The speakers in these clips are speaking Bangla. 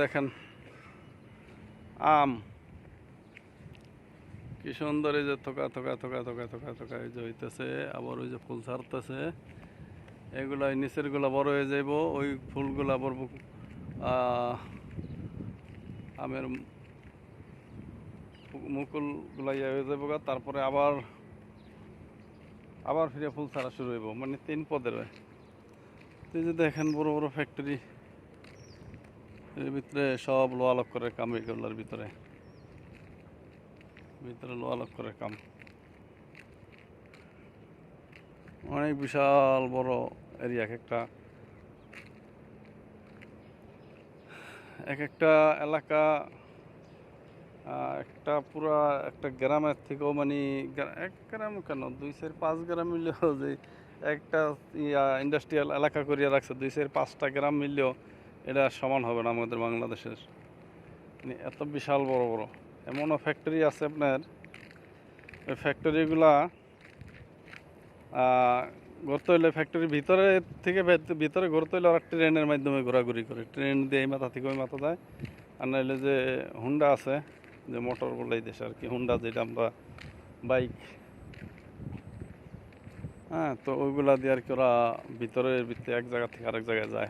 দেখেন, আম। কি সুন্দর এই যে থোকা থোকা থোকা থোকা থোকা থোকা এই যে হইতেছে, আবার ওই যে ফুল ছাড়তেছে। এগুলা এই নিচেরগুলা বড় হয়ে যাইব, ওই ফুলগুলা আবার আমের মুকুলগুলা ইয়ে হয়ে যাব তারপরে আবার আবার ফিরে ফুল ছাড়া শুরু হইব। মানে তিন পদের। হয় যে দেখেন বড় বড় ফ্যাক্টরি এর ভিতরে সব লোহা লক্করের কাম এগুলোর ভিতরে। ভিতরে লোহা লক্করের কাম। অনেক বিশাল বড় এরিয়া এক একটা। এক একটা এলাকা একটা পুরা একটা গ্রামের থেকেও মানে এক গ্রাম কেন? দুই চার পাঁচ গ্রাম মিললেও যে একটা ইন্ডাস্ট্রিয়াল এলাকা করিয়া রাখছে, দুই চার পাঁচটা গ্রাম মিললেও এটা সমান হবে না আমাদের বাংলাদেশের। মানে এত বিশাল বড় বড়। এমনও ফ্যাক্টরি আছে আপনার। ওই ফ্যাক্টরিগুলা গড়তে হইলে ফ্যাক্টরির ভিতরে থেকে ভেত- ভিতরে গড়তে হইলে ওরা ট্রেনের মাধ্যমে ঘোরাঘুরি করে। ট্রেন দিয়ে এই মাথা থেকে ওই মাথা যায়। আর নাহলে যে হুন্ডা আছে, যে মোটর বলে এই দেশে আর কি হুন্ডা যেটা আমরা বাইক হ্যাঁ তো ওইগুলা দিয়ে আর কি ওরা ভিতরের ভিতরে এক জায়গা থেকে আরেক জায়গায় যায়।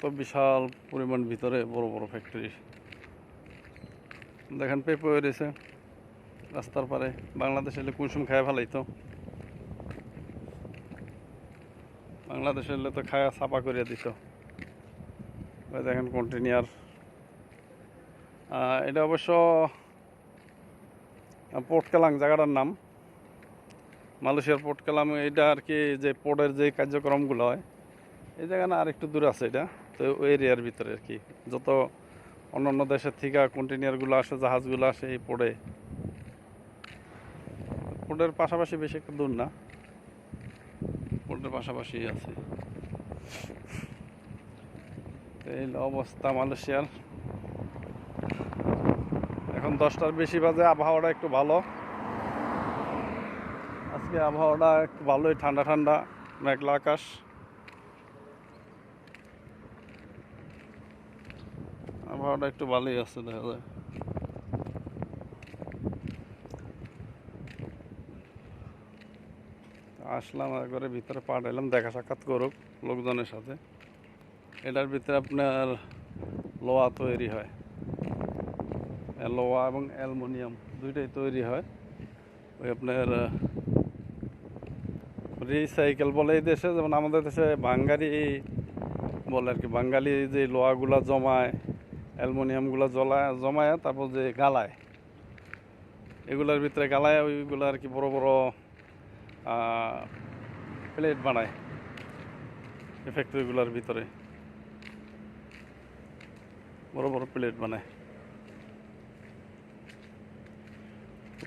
তো বিশাল পরিমাণ ভিতরে বড় বড় ফ্যাক্টরি দেখেন পেঁপে রয়েছে রাস্তার পারে বাংলাদেশ এলে কুসুম খায় ভালোই তো। বাংলাদেশ এলে তো খায়া ছাপা করিয়া দিত। দেখেন কন্টিনিউয়ার এটা অবশ্য পোর্ট কালাং জায়গাটার নাম। মালয়েশিয়ার পোর্ট কালাম এটা আর কি যে পোর্টের যে কার্যক্রমগুলো হয় এই জায়গা আর একটু দূরে আছে এটা। তো ওই এরিয়ার ভিতরে আর কি। যত অন্যান্য দেশের থেকে কন্টেনারগুলো আসে জাহাজগুলো আসে এই পোর্টে পোর্টের পাশাপাশি বেশি একটা দূর না। পোর্টের পাশাপাশি আছে। এই অবস্থা মালয়েশিয়ার। এখন দশটার বেশি বাজে, আবহাওয়াটা একটু ভালো। আজকে আবহাওয়াটা একটু ভালোই, ঠান্ডা ঠান্ডা, মেঘলা আকাশ। আবহাওয়াটা একটু ভালোই আছে, দেখা যায়। আসলাম একবারে ভিতরে পাঠাইলাম দেখা সাক্ষাৎ করুক লোকজনের সাথে। এটার ভিতরে আপনার লোহা তৈরি হয়। লোহা এবং অ্যালুমিনিয়াম দুইটাই তৈরি হয়। ওই আপনার রিসাইকেল বলে এই দেশে, যেমন আমাদের দেশে বাঙ্গালি বলে আর কি, বাঙালি যে লোহাগুলা জমায় অ্যালুমিনিয়ামগুলো জ্বলায়, জমায়, তারপর যে গালায়। এগুলোর ভিতরে গালায়, ওইগুলো আর কি বড় বড় প্লেট বানায়। ফ্যাক্টরিগুলোর ভিতরে। বড় বড় প্লেট বানায়।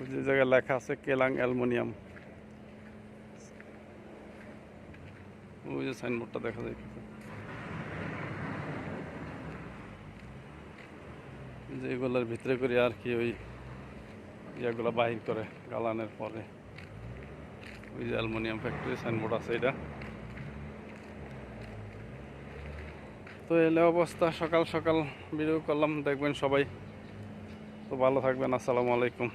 ওই যে জায়গায় লেখা আছে, কেলাং অ্যালুমিনিয়াম। ওই যে সাইনবোর্ডটা দেখা যায় যে এগুলোর ভিতরে করে আর কি ওই ইয়েগুলো বাহির করে গালানের পরে। ওই যে অ্যালুমিনিয়াম ফ্যাক্টরি, সাইনবোর্ড আছে এটা। তো এলে অবস্থা, সকাল সকাল ভিডিও করলাম, দেখবেন সবাই। তো ভালো থাকবেন, আসসালামু আলাইকুম।